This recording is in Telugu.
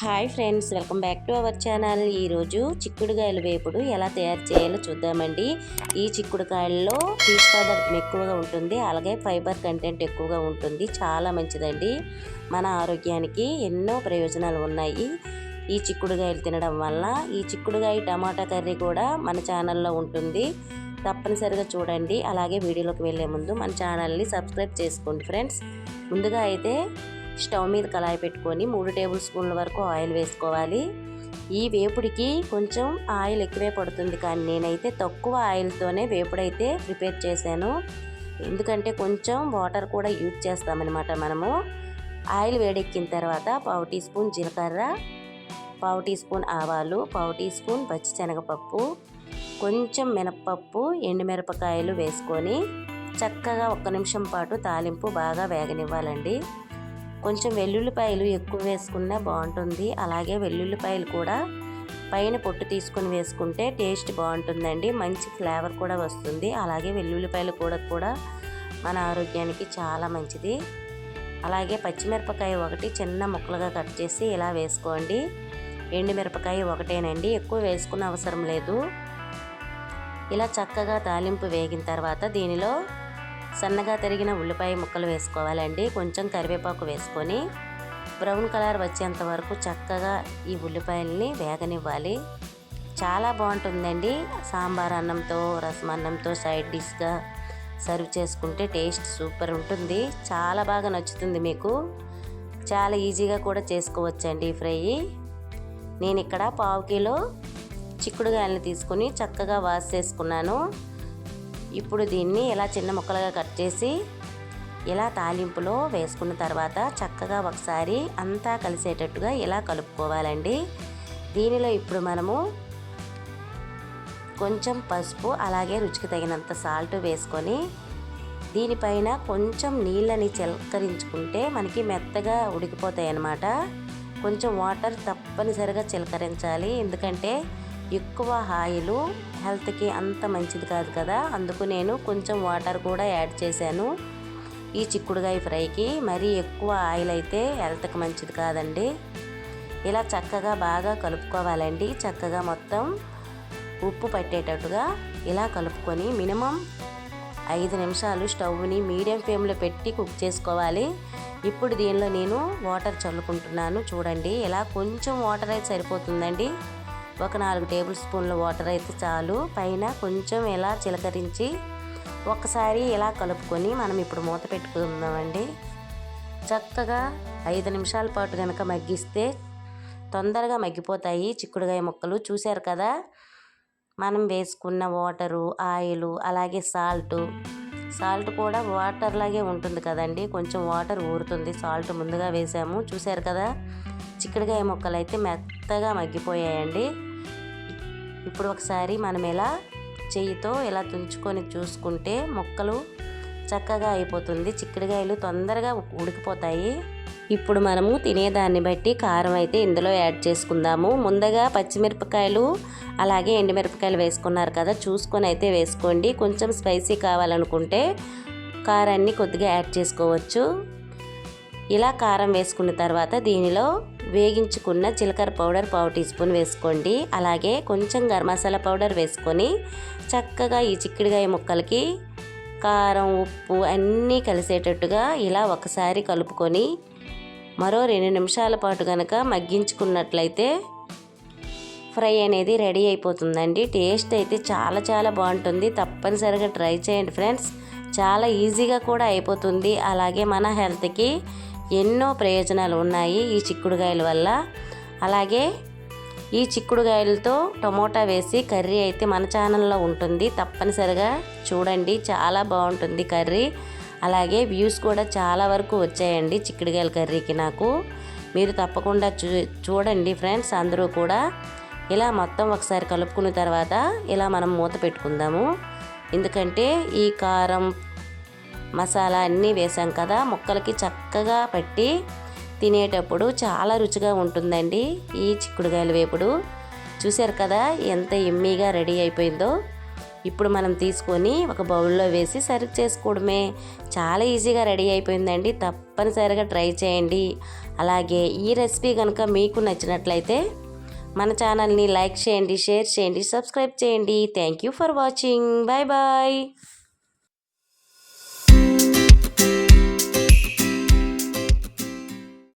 Hi friends welcome back to our channel. ఈరోజు చిక్కుడుకాయల వేపుడు ఎలా తయారు చేయాలో చూద్దామండి. ఈ చిక్కుడుకాయల్లో పీచు పదార్థం ఎక్కువగా ఉంటుంది. అలాగే ఫైబర్ కంటెంట్ ఎక్కువగా ఉంటుంది. చాలా మంచిదండి. మన ఆరోగ్యానికి ఎన్నో ప్రయోజనాలు ఉన్నాయి. ఈ చిక్కుడుకాయలు తినడం వల్ల ఈ చిక్కుడుకాయ టమాటా కర్రీ కూడా మన ఛానల్లో ఉంటుంది. తప్పనిసరిగా చూడండి. అలాగే వీడియోలోకి వెళ్ళే ముందు మన ఛానల్ని సబ్స్క్రైబ్ చేసుకోండి ఫ్రెండ్స్. ముందుగా అయితే స్టవ్ మీద కళాయి పెట్టుకొని మూడు టేబుల్ స్పూన్ల వరకు ఆయిల్ వేసుకోవాలి. ఈ వేపుడికి కొంచెం ఆయిల్ ఎక్కువే పడుతుంది కానీ నేనైతే తక్కువ ఆయిల్తోనే వేపుడైతే ప్రిపేర్ చేశాను. ఎందుకంటే కొంచెం వాటర్ కూడా యూజ్ చేస్తామన్నమాట మనము. ఆయిల్ వేడెక్కిన తర్వాత పావు టీ స్పూన్ జీలకర్ర పావు టీ స్పూన్ ఆవాలు పావు టీ స్పూన్ పచ్చిశనగపప్పు కొంచెం మినప్పప్పు ఎండుమిరపకాయలు వేసుకొని చక్కగా ఒక్క నిమిషం పాటు తాలింపు బాగా వేగనివ్వాలండి. కొంచెం వెల్లుల్లిపాయలు ఎక్కువ వేసుకున్నా బాగుంటుంది. అలాగే వెల్లుల్లిపాయలు కూడా పైన పొట్టు తీసుకొని వేసుకుంటే టేస్ట్ బాగుంటుందండి. మంచి ఫ్లేవర్ కూడా వస్తుంది. అలాగే వెల్లుల్లిపాయలు కూడా కూడా మన ఆరోగ్యానికి చాలా మంచిది. అలాగే పచ్చిమిరపకాయ ఒకటి చిన్న ముక్కలుగా కట్ చేసి ఇలా వేసుకోండి. ఎండుమిరపకాయ ఒకటేనండి. ఎక్కువ వేసుకున్న అవసరం లేదు. ఇలా చక్కగా తాలింపు వేగిన తర్వాత దీనిలో సన్నగా తరిగిన ఉల్లిపాయ ముక్కలు వేసుకోవాలండి. కొంచెం కరివేపాకు వేసుకొని బ్రౌన్ కలర్ వచ్చేంత వరకు చక్కగా ఈ ఉల్లిపాయల్ని వేగనివ్వాలి. చాలా బాగుంటుందండి. సాంబార్ అన్నంతో రసం అన్నంతో సైడ్ డిష్గా సర్వ్ చేసుకుంటే టేస్ట్ సూపర్ ఉంటుంది. చాలా బాగా నచ్చుతుంది మీకు. చాలా ఈజీగా కూడా చేసుకోవచ్చండి ఫ్రై. నేను ఇక్కడ పావు కిలో చిక్కుడుగాయలను తీసుకుని చక్కగా వాష్ చేసుకున్నాను. ఇప్పుడు దీన్ని ఇలా చిన్న ముక్కలుగా కట్ చేసి ఇలా తాలింపులో వేసుకున్న తర్వాత చక్కగా ఒకసారి అంతా కలిసేటట్టుగా ఇలా కలుపుకోవాలండి. దీనిలో ఇప్పుడు మనము కొంచెం పసుపు అలాగే రుచికి తగినంత సాల్ట్ వేసుకొని దీనిపైన కొంచెం నీళ్ళని చిలకరించుకుంటే మనకి మెత్తగా ఉడికిపోతాయి అన్నమాట కొంచెం వాటర్ తప్పనిసరిగా చిలకరించాలి. ఎందుకంటే ఎక్కువ ఆయిల్ హెల్త్కి అంత మంచిది కాదు కదా. అందుకు నేను కొంచెం వాటర్ కూడా యాడ్ చేశాను. ఈ చిక్కుడుగాయ ఫ్రైకి మరీ ఎక్కువ ఆయిల్ అయితే హెల్త్కి మంచిది కాదండి. ఇలా చక్కగా బాగా కలుపుకోవాలండి. చక్కగా మొత్తం ఉప్పు పట్టేటట్టుగా ఇలా కలుపుకొని మినిమం ఐదు నిమిషాలు స్టవ్ని మీడియం ఫ్లేమ్లో పెట్టి కుక్ చేసుకోవాలి. ఇప్పుడు దీనిలో నేను వాటర్ చల్లుకుంటున్నాను. చూడండి ఇలా కొంచెం వాటర్ అయితే సరిపోతుందండి. ఒక నాలుగు టేబుల్ స్పూన్ల వాటర్ అయితే చాలు. పైన కొంచెం ఇలా చిలకరించి ఒక్కసారి ఇలా కలుపుకొని మనం ఇప్పుడు మూత పెట్టుకుందామండి. చక్కగా ఐదు నిమిషాల పాటు కనుక మగ్గిస్తే తొందరగా మగ్గిపోతాయి చిక్కుడుగాయ ముక్కలు. చూశారు కదా? మనం వేసుకున్న వాటరు ఆయిల్ అలాగే సాల్ట్. సాల్ట్ కూడా వాటర్ లాగే ఉంటుంది కదండి. కొంచెం వాటర్ ఊరుతుంది. సాల్ట్ ముందుగా వేసాము. చూశారు కదా? చిక్కుడుగాయ ముక్కలు అయితే మెత్తగా మగ్గిపోయాయండి. ఇప్పుడు ఒకసారి మనం ఎలా చెయ్యితో ఇలా తుంచుకొని చూసుకుంటే మొక్కలు చక్కగా అయిపోతుంది. చిక్కుడుకాయలు తొందరగా ఉడికిపోతాయి. ఇప్పుడు మనము తినేదాన్ని బట్టి కారం అయితే ఇందులో యాడ్ చేసుకుందాము. ముందుగా పచ్చిమిరపకాయలు అలాగే ఎండుమిరపకాయలు వేసుకున్నారు కదా చూసుకొని అయితే వేసుకోండి. కొంచెం స్పైసీ కావాలనుకుంటే కారాన్ని కొద్దిగా యాడ్ చేసుకోవచ్చు. ఇలా కారం వేసుకున్న తర్వాత దీనిలో వేగించుకున్న జీలకర్ర పౌడర్ పావు టీ స్పూన్ వేసుకోండి. అలాగే కొంచెం గరం మసాలా పౌడర్ వేసుకొని చక్కగా ఈ చిక్కుడుగాయ ముక్కలకి కారం ఉప్పు అన్నీ కలిసేటట్టుగా ఇలా ఒకసారి కలుపుకొని మరో రెండు నిమిషాల పాటు కనుక మగ్గించుకున్నట్లయితే ఫ్రై అనేది రెడీ అయిపోతుందండి. టేస్ట్ అయితే చాలా చాలా బాగుంటుంది. తప్పనిసరిగా ట్రై చేయండి ఫ్రెండ్స్. చాలా ఈజీగా కూడా అయిపోతుంది. అలాగే మన హెల్త్కి ఎన్నో ప్రయోజనాలు ఉన్నాయి ఈ చిక్కుడుకాయల వల్ల. అలాగే ఈ చిక్కుడుకాయలతో టమోటా వేసి కర్రీ అయితే మన ఛానల్లో ఉంటుంది. తప్పనిసరిగా చూడండి చాలా బాగుంటుంది కర్రీ. అలాగే వ్యూస్ కూడా చాలా వరకు వచ్చాయండి చిక్కుడుకాయల కర్రీకి నాకు. మీరు తప్పకుండా చూ చూడండి ఫ్రెండ్స్ అందరూ కూడా ఇలా మొత్తం ఒకసారి కలుపుకున్న తర్వాత ఇలా మనం మూత పెట్టుకుందాము. ఎందుకంటే ఈ కారం మసాలా అన్నీ వేసాం కదా ముక్కలకి చక్కగా పట్టి తినేటప్పుడు చాలా రుచిగా ఉంటుందండి ఈ చిక్కుడుకాయల వేపుడు. చూశారు కదా ఎంత ఎమ్మీగా రెడీ అయిపోయిందో. ఇప్పుడు మనం తీసుకొని ఒక బౌల్లో వేసి సర్వ్ చేసుకోవడమే. చాలా ఈజీగా రెడీ అయిపోయిందండి. తప్పనిసరిగా ట్రై చేయండి. అలాగే ఈ రెసిపీ కనుక మీకు నచ్చినట్లయితే మన ఛానల్ని లైక్ చేయండి షేర్ చేయండి సబ్స్క్రైబ్ చేయండి. Thank you for watching. Bye bye.